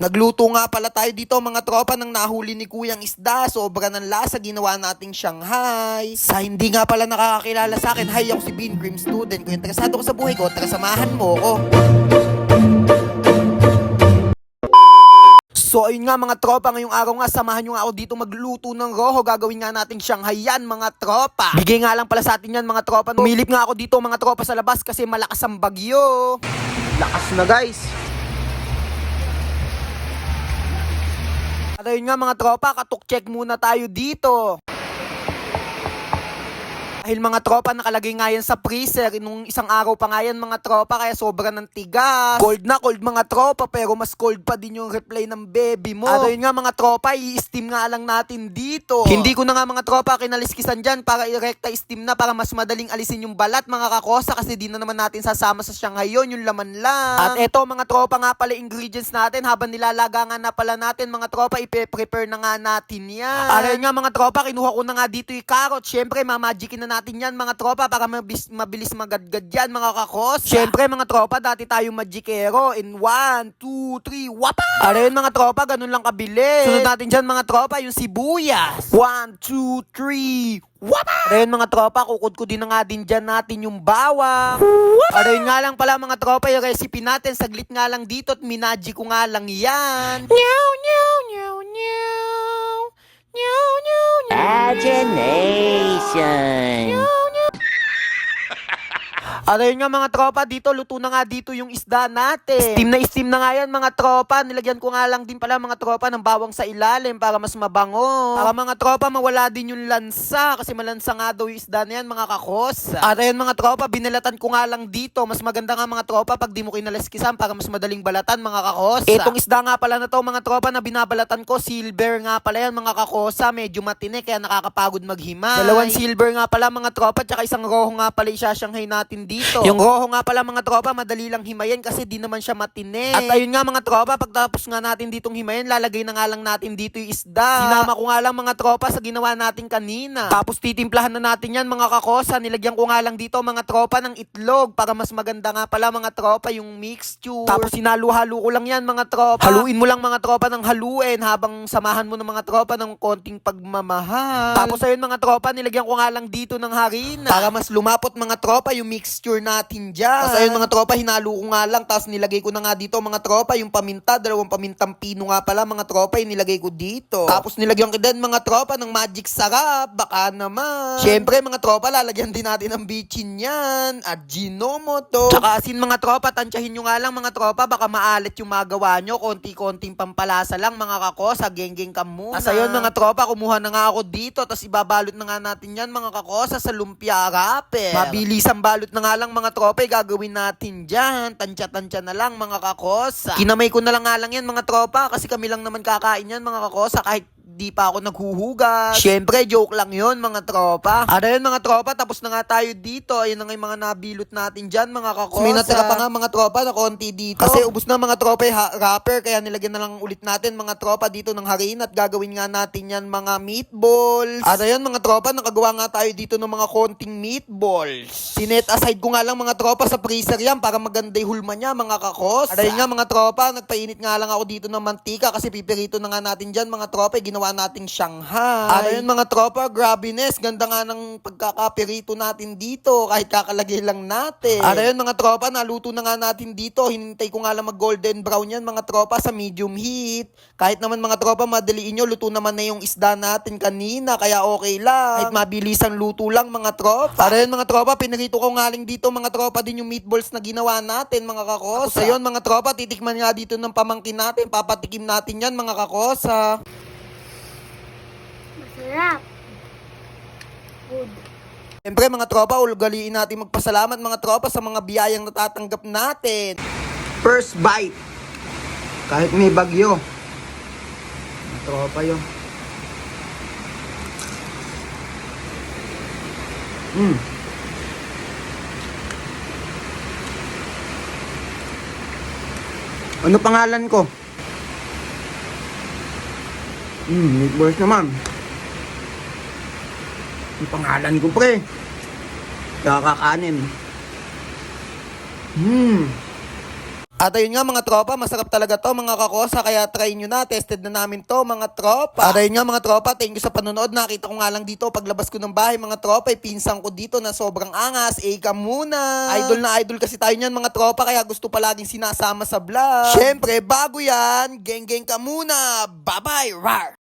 Nagluto nga pala tayo dito mga tropa ng nahuli ni Kuyang Isda. Sobra ng lasa ginawa nating Shanghai. Sa hindi nga pala nakakakilala sa akin, hi ako si Bean Cream Student. Kung interesado ka sa buhay ko, tara samahan mo ko. So ayun nga mga tropa, ngayong araw nga samahan nyo nga ako dito magluto ng roho. Gagawin nga nating Shanghai yan mga tropa. Bigay nga lang pala sa atin yan mga tropa. Umilip nga ako dito mga tropa sa labas kasi malakas ang bagyo. Lakas na guys. At ayun nga mga tropa, katok check muna tayo dito. Dahil mga tropa, nakalagay nga yan sa freezer. Nung isang araw pa nga yan mga tropa, kaya sobra ng tigas. Cold na cold mga tropa, pero mas cold pa din yung reply ng baby mo. At ayun nga mga tropa, i-steam nga lang natin dito. Hindi ko na nga mga tropa kinaliskisan dyan para i-recta steam na para mas madaling alisin yung balat mga kakosa kasi di na naman natin sasama sa Shanghai yun, yung laman lang. At eto mga tropa nga pala ingredients natin habang nilalaga nga na pala natin mga tropa, ipe-prepare na nga natin yan. At ayun nga mga tropa, kinuha ko na nga dito yung carrot. Syempre, mamagicin na natin yan mga tropa para mabis, mabilis magadgad yan mga kakos. Syempre mga tropa, dati tayo magikero in 1, 2, 3, wapa! At ayun mga tropa, ganun lang kabilis. Sunod natin dyan mga tropa, yung sibuyas. 1, 2, 3, Wapa! At ayun mga tropa, kukod ko din na nga din dyan natin yung bawang. At ayun nga lang pala mga tropa, yung recipe natin, saglit nga lang dito at minaji ko nga lang yan. Nyaw, nyaw, nyaw. At ayun nga mga tropa, dito luto na nga dito yung isda natin. Steam na steam na nga yan mga tropa. Nilagyan ko nga lang din pala mga tropa ng bawang sa ilalim para mas mabango. Para mga tropa mawala din yung lansa kasi malansa nga daw yung isda na yan mga kakos. At ayun mga tropa, binalatan ko nga lang dito. Mas maganda nga mga tropa pag di mo kinalaskisan para mas madaling balatan mga kakos. Itong isda nga pala na to mga tropa na binabalatan ko, silver nga pala yan mga kakosa. Medyo matine kaya nakakapagod maghimay. Dalawang silver nga pala mga tropa tsaka isang roho nga pala isasyanghay natin dito. Yung roho nga pala mga tropa, madali lang himayin kasi di naman siya matine. At ayun nga mga tropa, pagtapos nga natin ditong himayin, lalagay na nga lang natin dito yung isda. Sinama ko nga lang mga tropa sa ginawa natin kanina. Tapos titimplahan na natin yan mga kakosa. Nilagyan ko nga lang dito mga tropa ng itlog para mas maganda nga pala mga tropa yung mixture. Tapos sinalo-halo ko lang yan mga tropa. Haluin mo lang mga tropa ng haluin habang samahan mo ng mga tropa ng konting pagmamahal. Tapos ayun mga tropa, nilagyan ko nga lang dito ng harina. Para mas lumapot mga tropa yung mixture natin dyan. Tapos ayun mga tropa, hinalo ko nga lang. Tapos nilagay ko na nga dito mga tropa yung paminta. Dalawang pamintang pino nga pala mga tropa yung nilagay ko dito. Tapos nilagyan ko din mga tropa ng magic sarap. Baka naman. Siyempre mga tropa, lalagyan din natin ng bitchin yan. At Ginomoto. Tsaka asin mga tropa, tansyahin nyo nga lang mga tropa. Baka maalat yung magawa nyo. Konti-konting pampalasa lang mga kako. Sa genggeng ka muna. Tapos ayun mga tropa, kumuha na nga ako dito. Tapos ibabalot na nga natin yan mga kakosa sa lumpia wrapper. Mabilis ang balot na nga lang mga tropa, eh, gagawin natin dyan. Tansya-tansya na lang mga kakosa. Kinamay ko na lang nga lang yan mga tropa kasi kami lang naman kakain yan mga kakosa kahit di pa ako naghuhugas. Siyempre, joke lang yon mga tropa. Ano yun mga tropa, tapos na nga tayo dito. Ayun na nga yung mga nabilot natin dyan mga kakosa. May natira pa nga mga tropa na konti dito. Kasi ubus na mga tropa yung ha- wrapper, kaya nilagyan na lang ulit natin mga tropa dito ng harin at gagawin nga natin yan mga meatballs. Ano yun mga tropa, nakagawa nga tayo dito ng mga konting meatballs. Sinet aside ko nga lang mga tropa sa freezer yan para maganda yung hulma niya mga kakos. Ano yun nga mga tropa, nagpainit nga lang ako dito ng mantika kasi pipirito na nga natin dyan mga tropa, eh, ginawa nating Shanghai. Ano yun mga tropa, grabiness, ganda nga ng pagkakapirito natin dito kahit kakalagay lang natin. Ano yun mga tropa, naluto na nga natin dito, hinintay ko nga lang mag golden brown yan mga tropa sa medium heat. Kahit naman mga tropa, madaliin nyo, luto naman na yung isda natin kanina, kaya okay lang. Kahit mabilisan luto lang mga tropa. Ano yun mga tropa, pinirito ko nga lang dito mga tropa din yung meatballs na ginawa natin mga kakosa. Tapos ayun mga tropa, titikman nga dito ng pamangkin natin, papatikim natin yan mga kakosa. Masarap. Food. Siyempre mga tropa, ulgaliin natin magpasalamat mga tropa sa mga biyayang natatanggap natin. First bite. Kahit may bagyo. Mga tropa yun. Mm. Ano pangalan ko? Hmm, meatballs naman. Ang pangalan ko, pre. Kakakanin. Hmm. At ayun nga mga tropa, masarap talaga to mga kakosa, kaya try nyo na, tested na namin to mga tropa. At ayun nga mga tropa, thank you sa panonood, nakita ko nga lang dito paglabas ko ng bahay mga tropa, eh, pinsan ko dito na sobrang angas, eh ka muna. Idol na idol kasi tayo niyan mga tropa, kaya gusto palaging sinasama sa vlog. Syempre, bago yan, geng geng ka muna, bye bye, rar!